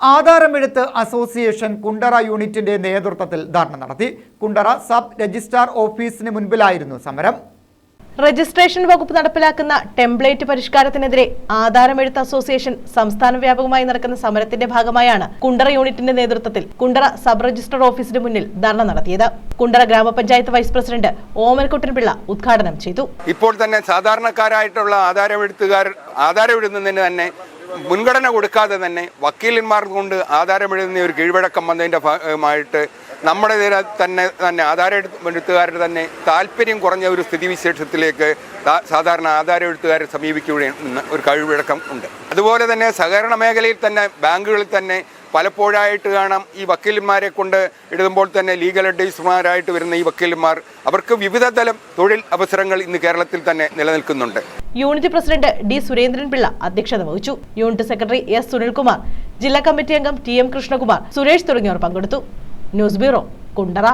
ആധാരമെഴുത്ത് association Kundara യൂണിറ്റിന്റെ നേതൃത്വത്തിൽ ധാരണ നടത്തി. കുണ്ടറ സബ് രജിസ്ട്രാർ ഓഫീസിന് മുൻപിലായിരുന്നു സമരം. രജിസ്ട്രേഷൻ വകുപ്പ് നടപ്പിലാക്കുന്ന ടെംപ്ലേറ്റ് പരിഷ്കാരത്തിനെതിരെ ആധാരമെഴുത്ത് അസോസിയേഷൻ സംസ്ഥാന വ്യാപകമായി നടക്കുന്ന സമരത്തിന്റെ ഭാഗമായാണ് കുണ്ടറ യൂണിറ്റിന്റെ നേതൃത്വത്തിൽ കുണ്ടറ സബ് രജിസ്ട്രാർ ഓഫീസിന് മുന്നിൽ ധർണ നടത്തിയത്. കുണ്ടറ ഗ്രാമപഞ്ചായത്ത് വൈസ് പ്രസിഡന്റ് ഓമൻകുട്ടൻപിള്ള ഉദ്ഘാടനം ചെയ്തു. ഇപ്പോൾ തന്നെ സാധാരണക്കാരായിട്ടുള്ള ആധാരമെഴുത്തുകാർ ആധാരമെഴുതുന്നതിന് തന്നെ മുൻഗണന കൊടുക്കാതെ തന്നെ വക്കീലന്മാർ കൊണ്ട് ആധാരമെഴുതുന്ന ഒരു കീഴ്വഴക്കം വന്നതിന്റെ ഭാഗമായിട്ട് നമ്മുടെ തന്നെ തന്നെ ആധാരമെഴുത്തുകാരുടെ തന്നെ താല്പര്യം കുറഞ്ഞ ഒരു സ്ഥിതിവിശേഷത്തിലേക്ക് സാധാരണ ആധാരമെഴുത്തുകാരെ സമീപിക്കുകയും ഒരു കഴിവിഴക്കം ഉണ്ട്. അതുപോലെ തന്നെ സഹകരണ മേഖലയിൽ തന്നെ ബാങ്കുകളിൽ തന്നെ പലപ്പോഴായിട്ട് കാണാം ഈ വക്കീലന്മാരെ കൊണ്ട് എഴുതുമ്പോൾ തന്നെ ലീഗൽ അഡ്വൈസർമാരായിട്ട് വരുന്ന ഈ വക്കീലന്മാർ അവർക്ക് വിവിധ തലം തൊഴിൽ അവസരങ്ങൾ ഇന്ന് കേരളത്തിൽ തന്നെ നിലനിൽക്കുന്നുണ്ട്. Unit president D Surendran Pillai അധ്യക്ഷത വഹിച്ചു. യൂണിറ്റ് സെക്രട്ടറി എസ് സുനിൽകുമാർ ജില്ലാ കമ്മിറ്റി അംഗം ടി എം കൃഷ്ണകുമാർ സുരേഷ് തുടങ്ങിയവർ പങ്കെടുത്തു. News bureau Kundara.